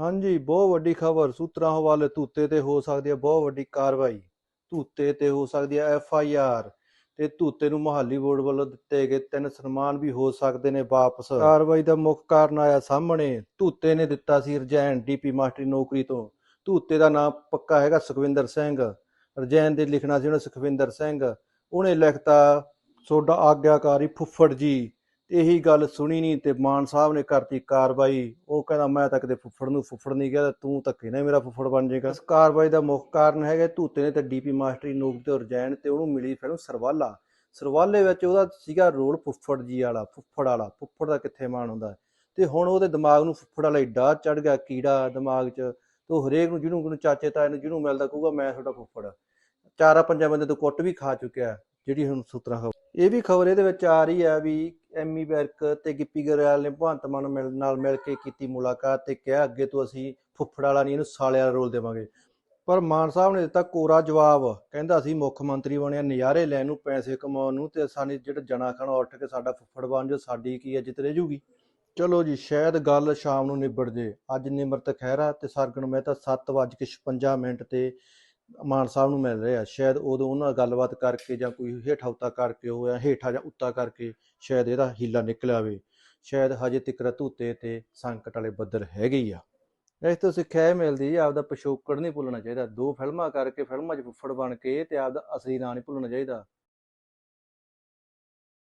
ਹਾਂਜੀ, ਬਹੁਤ ਵੱਡੀ ਖਬਰ, ਸੂਤਰਾਂ ਹਵਾਲੇ ਧੂਤੇ ਤੇ ਹੋ ਸਕਦੀ ਹੈ, ਬਹੁਤ ਵੱਡੀ ਕਾਰਵਾਈ। ਧੂਤੇ ਤੇ ਹੋ ਸਕਦੀ ਹੈ ਐਫ ਆਈ ਆਰ ਤੇ ਧੂਤੇ ਨੂੰ ਮੁਹਾਲੀ ਬੋਰਡ ਵੱਲੋਂ ਦਿੱਤੇ ਗਏ ਤਿੰਨ ਸਨਮਾਨ ਵੀ ਹੋ ਸਕਦੇ ਨੇ ਵਾਪਸ। ਕਾਰਵਾਈ ਦਾ ਮੁੱਖ ਕਾਰਨ ਆਇਆ ਸਾਹਮਣੇ। ਧੂਤੇ ਨੇ ਦਿੱਤਾ ਸੀ ਰਜੈਨ, ਡੀਪੀ ਮਾਸਟਰੀ ਨੌਕਰੀ ਤੋਂ। ਧੂਤੇ ਦਾ ਨਾਮ ਪੱਕਾ ਹੈਗਾ ਸੁਖਵਿੰਦਰ ਸਿੰਘ। ਰਜੈਨ ਦੇ ਲਿਖਣਾ ਸੀ ਉਹਨੇ ਸੁਖਵਿੰਦਰ ਸਿੰਘ। ਉਹਨੇ ਲਿਖਤਾ, ਸੋਡਾ ਆਗਿਆਕਾਰੀ ਫੁੱਫੜ ਜੀ। ਇਹੀ ਗੱਲ ਸੁਣੀ ਨਹੀਂ ਤੇ ਮਾਨ ਸਾਹਿਬ ਨੇ ਕਰਤੀ ਕਾਰਵਾਈ। ਉਹ ਕਹਿੰਦਾ, ਮੈਂ ਤਾਂ ਕਦੇ ਫੁੱਫੜ ਨੂੰ ਫੁੱਫੜ ਨਹੀਂ ਕਿਹਾ ਤੂੰ ਧੱਕੇ ਨਾਲ ਮੇਰਾ ਫੁੱਫੜ ਬਣ ਜਾਏਗਾ? ਇਸ ਕਾਰਵਾਈ ਦਾ ਮੁੱਖ ਕਾਰਨ ਹੈਗਾ ਧੂਤੇ ਨੇ ਤੇ ਡੀਪੀ ਮਾਸਟਰੀ ਨੋਕ ਤੇ ਰਜੈਨ ਤੇ ਉਹਨੂੰ ਮਿਲੀ ਫਿਰ ਉਹ ਸਰਵਾਲਾ। ਸਰਵਾਲੇ ਵਿੱਚ ਉਹਦਾ ਸੀਗਾ ਰੋਲ ਫੁੱਫੜ ਜੀ ਵਾਲਾ, ਫੁੱਫੜ ਵਾਲਾ, ਫੁੱਫੜ ਦਾ ਕਿੱਥੇ ਮਾਣ ਹੁੰਦਾ ਤੇ ਹੁਣ ਉਹਦੇ ਦਿਮਾਗ ਨੂੰ ਫੁੱਫੜ ਵਾਲਾ ਏਡਾ ਚੜ ਗਿਆ ਕੀੜਾ ਦਿਮਾਗ 'ਚ ਤੇ ਹਰੇਕ ਨੂੰ ਜਿਹਨੂੰ ਜਿਹਨੂੰ ਚਾਚੇ ਤਾਏ ਨੂੰ ਜਿਹਨੂੰ ਮਿਲਦਾ ਕਹੂਗਾ, ਮੈਂ ਤੁਹਾਡਾ ਫੁੱਫੜ ਚਾਰਾਂ ਪੰਜਾਂ ਬੰਦੇ ਤੋਂ ਕੁੱਟ ਵੀ ਖਾ ਚੁੱਕਿਆ, ਜਿਹੜੀ ਹੁਣ ਸੂਤਰਾਂ ਖਬਰ ਇਹ ਵੀ ਖਬਰ ਇਹਦੇ ਵਿੱਚ ਆ ਰਹੀ ਹੈ ਵੀ ਐਮੀ ਵਰਕ ਤੇ ਗਿੱਪੀ ਗਰੇਵਾਲ ਨੇ ਭਗਵੰਤ ਮਾਨ ਮਿਲ- ਨਾਲ ਮਿਲ ਕੇ ਕੀਤੀ ਮੁਲਾਕਾਤ ਤੇ ਕਿਹਾ, ਅੱਗੇ ਤੋਂ ਅਸੀਂ ਫੁੱਫੜ ਵਾਲਾ ਨਹੀਂ, ਇਹਨੂੰ ਸਾਲੇ ਵਾਲਾ ਰੋਲ ਦੇਵਾਂਗੇ। ਪਰ ਮਾਨ ਸਾਹਿਬ ਨੇ ਦਿੱਤਾ ਕੋਰਾ ਜਵਾਬ। ਕਹਿੰਦਾ, ਅਸੀਂ ਮੁੱਖ ਮੰਤਰੀ ਬਣਿਆ, ਨਜ਼ਾਰੇ ਲੈਣ ਨੂੰ, ਪੈਸੇ ਕਮਾਉਣ ਨੂੰ ਤੇ ਸਾਨੂੰ ਜਿਹੜਾ ਜਣਾ ਖਣਾ ਉੱਠ ਕੇ ਸਾਡਾ ਫੁੱਫੜ ਬਣ ਜੋ ਸਾਡੀ ਕੀ ਇੱਜ਼ਤ ਰਹਿ ਜੂਗੀ? ਚਲੋ ਜੀ, ਸ਼ਾਇਦ ਗੱਲ ਸ਼ਾਮ ਨੂੰ ਨਿਬੜ ਜੇ। ਅੱਜ ਨਿਮਰਤ ਖਹਿਰਾ ਤੇ ਸਰਗਣ ਮਹਿਤਾ 7:56 ਮਿੰਟ ਤੇ ਮਾਨ ਸਾਹਿਬ ਨੂੰ ਮਿਲ ਰਹੇ ਆ ਸ਼ਾਇਦ ਉਦੋਂ ਉਹਨਾਂ ਨਾਲ ਗੱਲਬਾਤ ਕਰਕੇ ਜਾਂ ਕੋਈ ਹੇਠਾਂ ਉੱਤਾ ਕਰਕੇ ਹੋਇਆ ਹੇਠਾਂ ਜਾਂ ਉੱਤਾ ਕਰਕੇ ਸ਼ਾਇਦ ਇਹਦਾ ਹੀਲਾ ਨਿਕਲ ਆਵੇ ਸ਼ਾਇਦ ਹਜੇ ਤੱਕ ਧੂਤੇ ਤੇ ਸੰਕਟ ਵਾਲੇ ਬੱਦਲ ਹੈਗੇ ਹੀ ਆ। ਇਸ ਤੋਂ ਸਿੱਖਿਆ ਇਹ ਮਿਲਦੀ ਆ, ਆਪਦਾ ਪਿਛੋਕੜ ਨਹੀਂ ਭੁੱਲਣਾ ਚਾਹੀਦਾ। ਦੋ ਫਿਲਮਾਂ ਕਰਕੇ, ਫਿਲਮਾਂ 'ਚ ਫੁੱਫੜ ਬਣ ਕੇ ਤੇ ਆਪਦਾ ਅਸਲੀ ਨਾਂ ਨਹੀਂ ਭੁੱਲਣਾ ਚਾਹੀਦਾ।